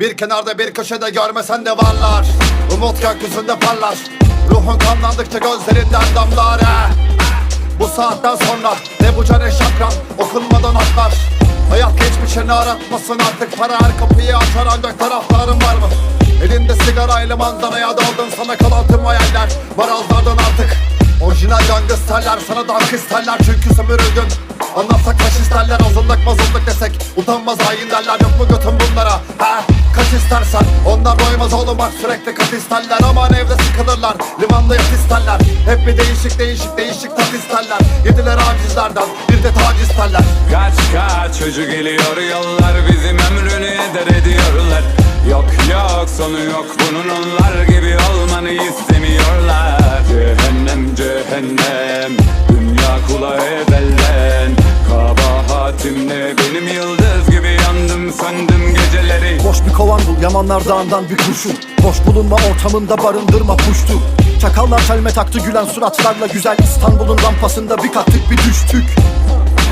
Bir kenarda bir köşede görmesen de varlar. Umut gökyüzünde parlar Ruhun kanlandıkça gözlerinden damlar. He. Bu saatten sonra ne bu cane şakran Okunmadan aklar Hayat geçmişini aratmasın artık Para her kapıyı açar. Ancak taraftarın var mı? Elinde sigarayla manzaraya daldın. Sana kalan tüm hayaller Barallardan artık. Orijinal gangsterler sana dank isterler. Çünkü sömürüldün. Anlatsak kaç isterler azınlık mazınlık desek Utanmaz hain derler yok mu götün bunlara? He kaç istersen. Onlar doymaz oğlum bak sürekli kat isterler. Aman evde sıkılırlar limanda yat isterler. Hep bir değişik değişik değişik tat isterler. Yediler acizlerden bir de tac isterler. Kaç kaç çocuk geliyor yollar bizim ömrünü eder ediyorlar. Yok yok sonu yok bunun onlar gibi olmanı istemiyorlar. Cehennem cehennem dünya kulağı evvelden Yamanlar dağından bir kurşun. Boş bulunma ortamında barındırma puştu. Çakallar çelme taktı gülen suratlarla Güzel İstanbul'un rampasında bir kattık bir düştük.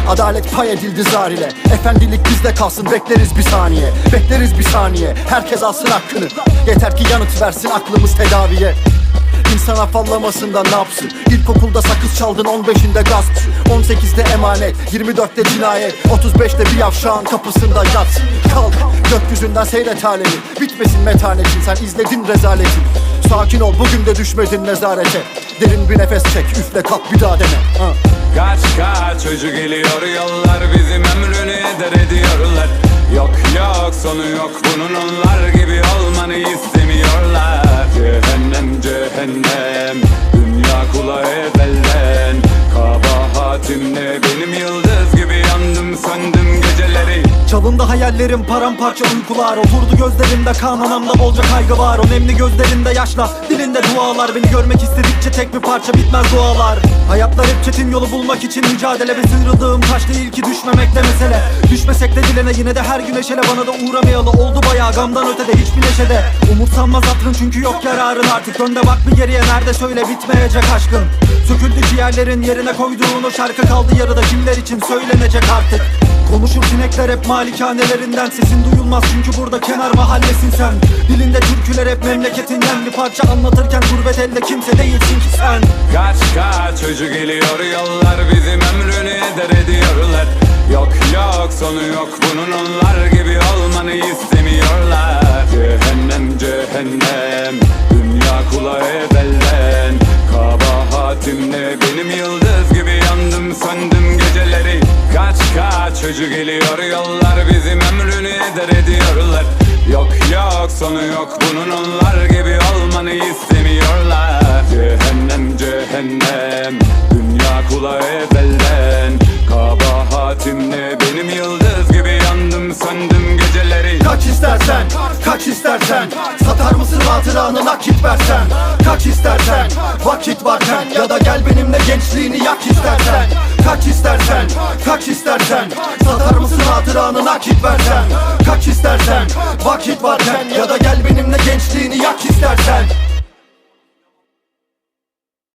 Adalet pay edildi zar ile Efendilik bizde kalsın bekleriz bir saniye. Bekleriz bir saniye. Herkes alsın hakkını. Yeter ki yanıt versin aklımız tedaviye İnsan afallamasında ne yapsın? İlkokulda sakız çaldın 15'inde gasp 18'de emanet 24'te cinayet. 35'te bir yavşağın kapısında yat Kalk gökyüzünden seyret alemi Bitmesin metanetin sen izledin rezaleti. Sakin ol bugün de düşmedin nezarete. Derin bir nefes çek üfle kalk bir daha dene ha. Kaç kaç çocuk geliyor yollar bizim ömrünü eder ediyorlar. Yok yok sonu yok bunun onlar kulağı evvelden. Kabahatim ne benim yıldız gibi yandım söndüm geceleri. Çalındı hayallerim paramparça uykular. Oturdu gözlerimde kan anamda bolca kaygı var. O nemli gözlerinde yaşla dilinde dualar. Beni görmek istedikçe tek bir parça bitmez dualar. Hayatlar hep çetin yolu bulmak için mücadele Ve sıyrıldığım taş değil ki düşmemek de mesele. Düşmesek de dilene yine de her gün eşele Bana da uğramayalı oldu bayağı gamdan ötede hiçbir neşede. Umursanmaz hatırın çünkü yok yararın. Artık Önde bak bir geriye nerede söyle bitmeyecek aşkın. Söküldü ciğerlerin yerine koyduğun o şarkı kaldı yarıda Kimler için söylenecek artık? Konuşur sinekler hep malikanelerinden Sesin duyulmaz çünkü burada kenar mahallesin sen. Dilinde türküler hep memleketinden Bir parça anlatırken gurbet elde kimse değilsin ki sen. Kaç kaç çocuk geliyor yollar bizim ömrünü eder ediyorlar. Yok yok sonu yok bunun onlar gibi olmanı istemiyorlar. Cehennem cehennem dünya kulağı evvelden Kabahatim ne benim yıldız gibi yandım söndüm geceleri. Kaç kaç çocuk geliyor yollar bizim ömrünü Yok sonu yok. Bunun onlar gibi olmanı istemiyorlar. Cehennem cehennem. Dünya kulağı evvelden Kabahatim ne benim yıldız gibi yandım söndüm geceleri. Kaç istersen, kaç istersen. Satar mısın hatıranı nakit versen. Kaç istersen, vakit varken Ya da gel benimle gençliğini yak istersen. Kaç istersen, kaç istersen. Satar mısın hatıranı nakit versen vakit varken